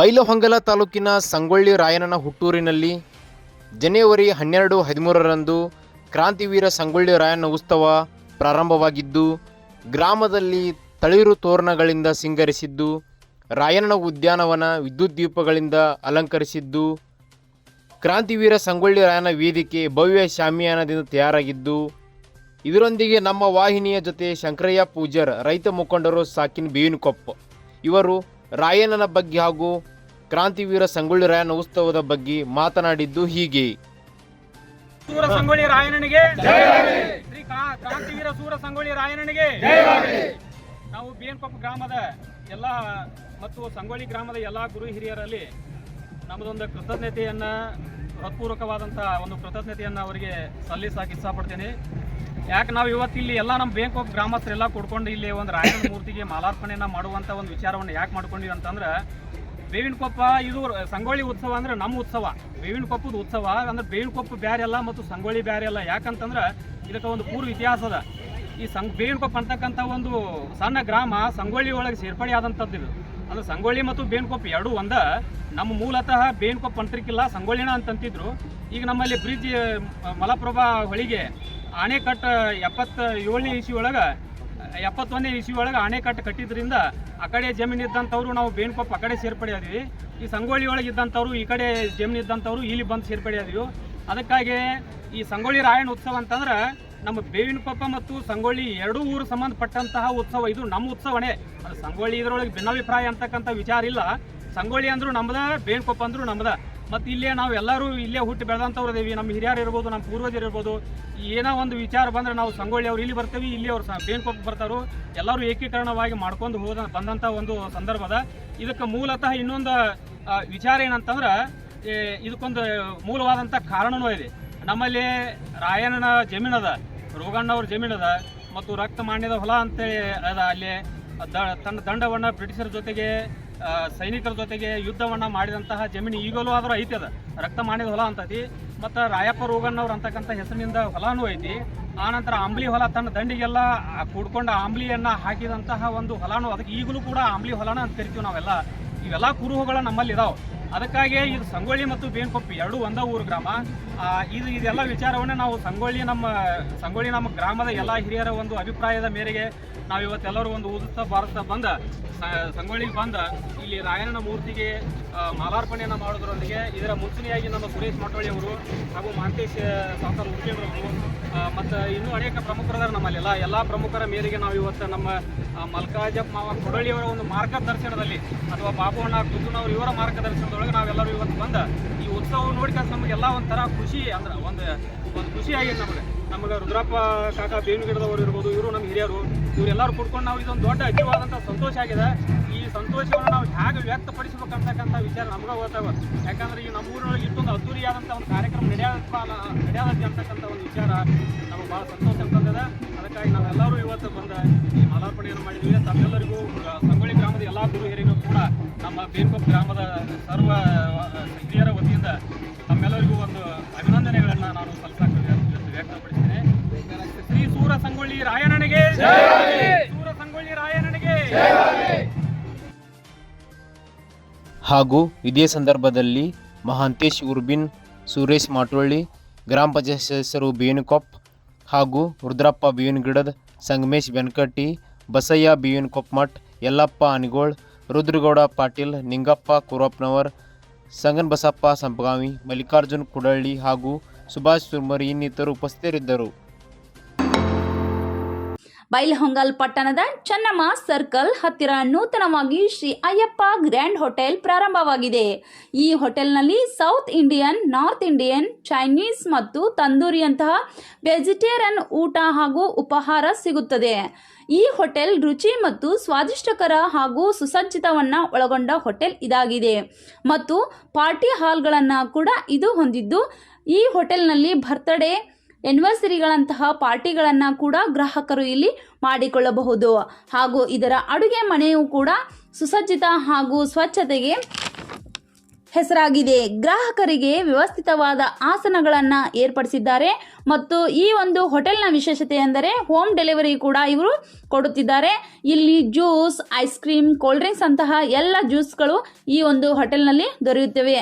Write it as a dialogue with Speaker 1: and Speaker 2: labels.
Speaker 1: ಬೈಲಹೊಂಗಲ ತಾಲೂಕಿನ ಸಂಗೊಳ್ಳಿ ರಾಯಣ್ಣನ ಹುಟ್ಟೂರಿನಲ್ಲಿ ಜನವರಿ ಹನ್ನೆರಡು ಹದಿಮೂರರಂದು ಕ್ರಾಂತಿವೀರ ಸಂಗೊಳ್ಳಿ ರಾಯನ ಉತ್ಸವ ಪ್ರಾರಂಭವಾಗಿದ್ದು, ಗ್ರಾಮದಲ್ಲಿ ತಳಿರು ತೋರಣಗಳಿಂದ ಸಿಂಗರಿಸಿದ್ದು, ರಾಯಣ್ಣನ ಉದ್ಯಾನವನ ವಿದ್ಯುತ್ ದೀಪಗಳಿಂದ ಅಲಂಕರಿಸಿದ್ದು, ಕ್ರಾಂತಿವೀರ ಸಂಗೊಳ್ಳಿ ರಾಯನ ವೇದಿಕೆ ಭವ್ಯ ಶಾಮಿಯಾನದಿಂದ ತಯಾರಾಗಿದ್ದು, ಇದರೊಂದಿಗೆ ನಮ್ಮ ವಾಹಿನಿಯ ಜೊತೆ ಶಂಕರಯ್ಯ ಪೂಜಾರ್, ರೈತ ಮುಖಂಡರು ಸಾಕಿನ್ ಬೇವಿನಕೊಪ್ಪ, ಇವರು ರಾಯಣ್ಣನ ಬಗ್ಗೆ ಹಾಗೂ ಕ್ರಾಂತಿವೀರ ಸಂಗೊಳ್ಳಿ ರಾಯಣ್ಣ ಉತ್ಸವದ ಬಗ್ಗೆ ಮಾತನಾಡಿದ್ದು ಹೀಗೆ.
Speaker 2: ಸೂರ ಸಂಗೊಳ್ಳಿ ರಾಯಣ್ಣನಿಗೆ. ಕ್ರಾಂತಿವೀರ ಸೂರ ಸಂಗೊಳ್ಳಿ ರಾಯಣ್ಣನಿಗೆ. ನಾವು ಬೇನ್ಕೊಪ್ಪ ಗ್ರಾಮದ ಎಲ್ಲ ಮತ್ತು ಸಂಗೊಳ್ಳಿ ಗ್ರಾಮದ ಎಲ್ಲ ಗುರು ಹಿರಿಯರಲ್ಲಿ ನಮ್ಮದೊಂದು ಕೃತಜ್ಞತೆಯನ್ನ ಹೃತ್ಪೂರ್ವಕವಾದಂಥ ಒಂದು ಕೃತಜ್ಞತೆಯನ್ನು ಅವರಿಗೆ ಸಲ್ಲಿಸಕ್ಕೆ ಇಷ್ಟಪಡ್ತೀನಿ ಯಾಕೆ ನಾವು ಇವತ್ತು ಇಲ್ಲಿ ಎಲ್ಲ ನಮ್ಮ ಬೇನ್ಕೊಪ್ಪ ಗ್ರಾಮಸ್ಥರೆಲ್ಲ ಕೊಡ್ಕೊಂಡು ಇಲ್ಲಿ ಒಂದು ರಾಯಣ್ಣ ಮೂರ್ತಿಗೆ ಮಾಲಾರ್ಪಣೆಯನ್ನು ಮಾಡುವಂಥ ಒಂದು ವಿಚಾರವನ್ನು ಯಾಕೆ ಮಾಡ್ಕೊಂಡಿವಿ ಅಂತಂದ್ರೆ ಬೇವಿನ ಕೊಪ್ಪ ಇದು ಸಂಗೊಳ್ಳಿ ಉತ್ಸವ ಅಂದ್ರೆ ನಮ್ಮ ಉತ್ಸವ. ಬೇವಿನ ಕೊಪ್ಪದ ಉತ್ಸವ, ಅಂದ್ರೆ ಬೇವಿನ ಕೊಪ್ಪ ಬ್ಯಾರೆ ಅಲ್ಲ ಮತ್ತು ಸಂಗೊಳ್ಳಿ ಬ್ಯಾರೆ ಅಲ್ಲ. ಯಾಕಂತಂದ್ರೆ ಇದಕ್ಕೆ ಒಂದು ಪೂರ್ವ ಇತಿಹಾಸ ಅದ. ಈ ಸಂ, ಬೇವಿನ ಕೊಪ್ಪ ಅಂತಕ್ಕಂಥ ಒಂದು ಸಣ್ಣ ಗ್ರಾಮ ಸಂಗೊಳ್ಳಿ ಒಳಗೆ ಸೇರ್ಪಡೆ ಆದಂಥದ್ದು ಇದು. ಅಂದ್ರೆ ಸಂಗೊಳ್ಳಿ ಮತ್ತು ಬೇವಿನಕೊಪ್ಪ ಎರಡೂ ಒಂದ. ನಮ್ಮ ಮೂಲತಃ ಬೇವಿನಕೊಪ್ಪ ಅಂತರಿಕಿಲ್ಲ, ಸಂಗೊಳ್ಳಿನ ಅಂತಂತಿದ್ರು. ಈಗ ನಮ್ಮಲ್ಲಿ ಬ್ರಿಡ್ಜ್ ಮಲಪ್ರಭಾ ಹೊಳಿಗೆ ಆಣೆಕಟ್ಟ ಎಪ್ಪತ್ತ ಏಳನೇ ಇಸಿ ಒಳಗೆ ಎಪ್ಪತ್ತೊಂದನೇ ಇಸ್ವಿ ಒಳಗೆ ಅಣೆಕಟ್ಟು ಕಟ್ಟಿದ್ರಿಂದ ಆ ಕಡೆ ಜಮೀನು ಇದ್ದಂಥವ್ರು ನಾವು ಬೇನ್ಕೊಪ್ಪ ಆ ಕಡೆ ಸೇರ್ಪಡೆ ಆದ್ವಿ. ಈ ಸಂಗೊಳ್ಳಿ ಒಳಗೆ ಇದ್ದಂಥವ್ರು ಈ ಕಡೆ ಜಮೀನು ಇದ್ದಂಥವ್ರು ಇಲ್ಲಿ ಬಂದು ಸೇರ್ಪಡೆ ಆದ್ವಿ. ಅದಕ್ಕಾಗಿ ಈ ಸಂಗೊಳ್ಳಿ ರಾಯಣ್ಣ ಉತ್ಸವ ಅಂತಂದ್ರೆ ನಮ್ಮ ಬೇವಿನಕೊಪ್ಪ ಮತ್ತು ಸಂಗೊಳ್ಳಿ ಎರಡೂ ಊರು ಸಂಬಂಧಪಟ್ಟಂತಹ ಉತ್ಸವ. ಇದು ನಮ್ಮ ಉತ್ಸವನೇ. ಅದು ಸಂಗೊಳ್ಳಿ ಇದರೊಳಗೆ ಭಿನ್ನಾಭಿಪ್ರಾಯ ಅಂತಕ್ಕಂಥ ವಿಚಾರ ಇಲ್ಲ. ಸಂಗೊಳ್ಳಿ ಅಂದ್ರೂ ನಮ್ಮದ ಬೇವಿನಕೊಪ್ಪ ಅಂದ್ರೂ ನಮ್ದ. ಮತ್ತು ಇಲ್ಲೇ ನಾವು ಎಲ್ಲರೂ ಇಲ್ಲೇ ಹುಟ್ಟಿ ಬೆಳೆದಂಥವ್ರು ಇದೇವಿ ನಮ್ಮ ಹಿರಿಯರು ಇರ್ಬೋದು ನಮ್ಮ ಪೂರ್ವಜರು ಇರ್ಬೋದು. ಏನೋ ಒಂದು ವಿಚಾರ ಬಂದ್ರೆ ನಾವು ಸಂಗೊಳ್ಳಿ ಅವ್ರು ಇಲ್ಲಿ ಬರ್ತೀವಿ, ಇಲ್ಲಿ ಅವ್ರು ಬೇನ್ ಬೇನ್ಕೊಪ್ಪ ಬರ್ತಾರೋ. ಎಲ್ಲರೂ ಏಕೀಕರಣವಾಗಿ ಮಾಡ್ಕೊಂಡು ಹೋದ ಬಂದಂಥ ಒಂದು ಸಂದರ್ಭದ ಇದಕ್ಕೆ ಮೂಲತಃ ಇನ್ನೊಂದು ವಿಚಾರ ಏನಂತಂದ್ರೆ ಇದಕ್ಕೊಂದು ಮೂಲವಾದಂಥ ಕಾರಣವೂ ಇದೆ. ನಮ್ಮಲ್ಲಿ ರಾಯಣ್ಣನ ಜಮೀನದ ರೋಗಣ್ಣವ್ರ ಜಮೀನದ ಮತ್ತು ರಕ್ತ ಮಾನ್ಯದ ಹೊಲ ಅಂತೇಳಿ ಅದ ಅಲ್ಲಿ. ದ- ತನ್ನ ದಂಡವನ್ನು ಬ್ರಿಟಿಷರ ಜೊತೆಗೆ ಸೈನಿಕರ ಜೊತೆಗೆ ಯುದ್ಧವನ್ನ ಮಾಡಿದಂತಹ ಜಮೀನು ಈಗಲೂ ಆದರೂ ಐತಿ ಅದ. ರಕ್ತ ಮಾಡಿದ ಹೊಲ ಅಂತತಿ. ಮತ್ತು ರಾಯಪ್ಪ ರೋಗಣ್ಣವ್ರು ಅಂತಕ್ಕಂಥ ಹೆಸರಿನಿಂದ ಹೊಲನೂ ಐತಿ. ಆನಂತರ ಆಂಬ್ಲಿ ಹೊಲ ತನ್ನ ದಂಡಿಗೆಲ್ಲ ಕೂಡ್ಕೊಂಡು ಆಂಬ್ಲಿಯನ್ನ ಹಾಕಿದಂತಹ ಒಂದು ಹೊಲನೂ ಅದಕ್ಕೆ ಈಗಲೂ ಕೂಡ ಆಂಬ್ಲಿ ಹೊಲನ ಅಂತ ಕರಿತೀವಿ ನಾವೆಲ್ಲ. ಇವೆಲ್ಲ ಕುರುಹುಗಳು ನಮ್ಮಲ್ಲಿ ಇದಾವೆ. ಅದಕ್ಕಾಗಿ ಇದು ಸಂಗೊಳ್ಳಿ ಮತ್ತು ಬೇನ್ಕೊಪ್ಪಿ ಎರಡೂ ಒಂದ ಊರು ಗ್ರಾಮ. ಇದು ಇದೆಲ್ಲ ವಿಚಾರವನ್ನು ನಾವು ಸಂಗೊಳ್ಳಿ ನಮ್ಮ ಸಂಗೊಳ್ಳಿ ನಮ್ಮ ಗ್ರಾಮದ ಎಲ್ಲ ಹಿರಿಯರ ಒಂದು ಅಭಿಪ್ರಾಯದ ಮೇರೆಗೆ ನಾವು ಇವತ್ತೆಲ್ಲರೂ ಒಂದು ಉತ್ಸವ ಭಾರತ ಬಂದ ಸಂಗೊಳ್ಳಿಗೆ ಬಂದ ಇಲ್ಲಿ ರಾಯಣ್ಣನ ಮೂರ್ತಿಗೆ ಮಾಲಾರ್ಪಣೆಯನ್ನು ಮಾಡೋದ್ರೊಂದಿಗೆ ಇದರ ಮುಂಚೂಣಿಯಾಗಿ ನಮ್ಮ ಸುರೇಶ್ ಮಟ್ಟೋಳಿ ಅವರು ಹಾಗೂ ಮಾಂತೇಶ್ ಸಾವುಕಾರ ಉರ್ಕೇಂದ್ರವರು ಮತ್ತು ಇನ್ನೂ ಅನೇಕ ಪ್ರಮುಖರಿದ್ದಾರೆ ನಮ್ಮಲ್ಲೆಲ್ಲ ಎಲ್ಲ ಪ್ರಮುಖರ ಮೇರೆಗೆ ನಾವು ಇವತ್ತು ನಮ್ಮ ಮಲ್ಕಾಜಪ್ಪ ಮಾವ ಕೊಡಳ್ಳಿಯವರ ಒಂದು ಮಾರ್ಗದರ್ಶನದಲ್ಲಿ ಅಥವಾ ಬಾಬುವಣ್ಣ ಕುಜುನವರು ಇವರ ಮಾರ್ಗದರ್ಶನದೊಳಗೆ ನಾವೆಲ್ಲರೂ ಇವತ್ತು ಬಂದ ಈ ಉತ್ಸವ ನೋಡ್ಕೊಂಡು ನಮಗೆಲ್ಲ ಒಂಥರ ಖುಷಿ ಅಂದ್ರೆ ಒಂದು ಒಂದು ಖುಷಿ ಆಗಿದೆ ನಮಗೆ. ನಮಗೆ ರುದ್ರಪ್ಪ ಕಾಕ ಬೇವಿನಗಿಡದವರು ಇರ್ಬೋದು, ಇವರು ನಮ್ಮ ಹಿರಿಯರು, ಇವರೆಲ್ಲರೂ ಕುಡ್ಕೊಂಡು ನಾವು ಇದೊಂದು ದೊಡ್ಡ ಅಜ್ಜವಾದಂಥ ಸಂತೋಷ ಆಗಿದೆ. ಈ ಸಂತೋಷವನ್ನು ನಾವು ಹೇಗೆ ವ್ಯಕ್ತಪಡಿಸಬೇಕಂತಕ್ಕಂಥ ವಿಚಾರ ನಮ್ಗೆ ಗೊತ್ತಾಗ ಯಾಕಂದ್ರೆ ಈ ನಮ್ಮ ಊರೊಳಗೆ ಇಷ್ಟೊಂದು ಅದ್ದೂರಿಯಾದಂಥ ಒಂದು ಕಾರ್ಯಕ್ರಮ ನಡೆಯ ನಡೆಯೋದಕ್ಕೆ ಅಂತಕ್ಕಂಥ ಒಂದು ವಿಚಾರ ನಮಗೆ ಭಾಳ ಸಂತೋಷ ಅಂತಂದಿದೆ ಅದಕ್ಕಾಗಿ ನಾವೆಲ್ಲರೂ ಇವತ್ತು ಬಂದ ಈ ಮಾಲಾರ್ಪಣೆಯನ್ನು ಮಾಡಿದ್ವಿ ತಮ್ಮೆಲ್ಲರಿಗೂ ಸಂಗೊಳ್ಳಿ ಗ್ರಾಮದ ಎಲ್ಲ ಗುರು ಹಿರಿಯರು ಕೂಡ ನಮ್ಮ ಬೇನ್ಕೊಪ್ಪ ಗ್ರಾಮದ ಸರ್ವ ಆ, ಹಿರಿಯರ ವತಿಯಿಂದ ತಮ್ಮೆಲ್ಲರಿಗೂ ಒಂದು ಅಭಿನಂದನೆಗಳನ್ನು ನಾನು ಸಲ್ಲಿಸಕ್ಕೆ ವ್ಯಕ್ತಪಡಿಸ್ತೇನೆ. ಶ್ರೀ ಸೂರ ಸಂಗೊಳ್ಳಿ ರಾಯಣ್ಣನಿಗೆ ಸೂರ ಸಂಗೊಳ್ಳಿ ರಾಯಣ್ಣನಿಗೆ
Speaker 1: ಹಾಗೂ ಇದೇ ಸಂದರ್ಭದಲ್ಲಿ ಮಹಾಂತೇಶ್ ಉರ್ಬಿನ್ ಸುರೇಶ್ ಮಾಟೋಳ್ಳಿ ಗ್ರಾಮ ಪಂಚಾಯತ್ ಸದಸ್ಯರು ಬೇವಿನಕೊಪ್ಪ ಹಾಗೂ ರುದ್ರಪ್ಪ ಬೇವಿನಗಿಡದ್ ಸಂಗಮೇಶ್ ಬೆನಕಟ್ಟಿ ಬಸಯ್ಯ ಬೇವಿನಕೊಪ್ಪಮಠ್ ಯಲ್ಲಪ್ಪ ಅನಿಗೋಳ್ ರುದ್ರಗೌಡ ಪಾಟೀಲ್ ನಿಂಗಪ್ಪ ಕುರಪ್ಪನವರ್ ಸಂಗನ್ ಬಸಪ್ಪ ಸಂಪಗಾವಿ ಮಲ್ಲಿಕಾರ್ಜುನ್ ಕುಡಳ್ಳಿ ಹಾಗೂ ಸುಭಾಷ್ ಸುರ್ಮರಿ ಇನ್ನಿತರು ಉಪಸ್ಥಿತರಿದ್ದರು.
Speaker 3: ಬೈಲಹೊಂಗಲ್ ಪಟ್ಟಣದ ಚನ್ನಮ್ಮ ಸರ್ಕಲ್ ಹತ್ತಿರ ನೂತನವಾಗಿ ಶ್ರೀ ಅಯ್ಯಪ್ಪ ಗ್ರ್ಯಾಂಡ್ ಹೋಟೆಲ್ ಪ್ರಾರಂಭವಾಗಿದೆ. ಈ ಹೋಟೆಲ್ನಲ್ಲಿ South Indian, North Indian, Chinese ಮತ್ತು ತಂದೂರಿಯಂತಹ ವೆಜಿಟೇರಿಯನ್ ಊಟ ಹಾಗೂ ಉಪಹಾರ ಸಿಗುತ್ತದೆ. ಈ ಹೋಟೆಲ್ ರುಚಿ ಮತ್ತು ಸ್ವಾದಿಷ್ಟಕರ ಹಾಗೂ ಸುಸಜ್ಜಿತವನ್ನು ಒಳಗೊಂಡ ಹೋಟೆಲ್ ಇದಾಗಿದೆ. ಮತ್ತು ಪಾರ್ಟಿ ಹಾಲ್ಗಳನ್ನು ಕೂಡ ಇದು ಹೊಂದಿದ್ದು, ಈ ಹೋಟೆಲ್ನಲ್ಲಿ ಬರ್ತ್ಡೇ ಎನಿವರ್ಸರಿಗಳಂತಹ ಪಾರ್ಟಿಗಳನ್ನು ಕೂಡ ಗ್ರಾಹಕರು ಇಲ್ಲಿ ಮಾಡಿಕೊಳ್ಳಬಹುದು. ಹಾಗೂ ಇದರ ಅಡುಗೆ ಮನೆಯು ಕೂಡ ಸುಸಜ್ಜಿತ ಹಾಗೂ ಸ್ವಚ್ಛತೆಗೆ ಹೆಸರಾಗಿದೆ. ಗ್ರಾಹಕರಿಗೆ ವ್ಯವಸ್ಥಿತವಾದ ಆಸನಗಳನ್ನು ಏರ್ಪಡಿಸಿದ್ದಾರೆ. ಮತ್ತು ಈ ಒಂದು ಹೋಟೆಲ್ನ ವಿಶೇಷತೆ ಎಂದರೆ ಹೋಮ್ ಡೆಲಿವರಿ ಕೂಡ ಇವರು ಕೊಡುತ್ತಿದ್ದಾರೆ. ಇಲ್ಲಿ juice, ice cream, cold drinks ಅಂತಹ ಎಲ್ಲ ಜ್ಯೂಸ್ಗಳು ಈ ಒಂದು ಹೋಟೆಲ್ನಲ್ಲಿ ದೊರೆಯುತ್ತವೆ.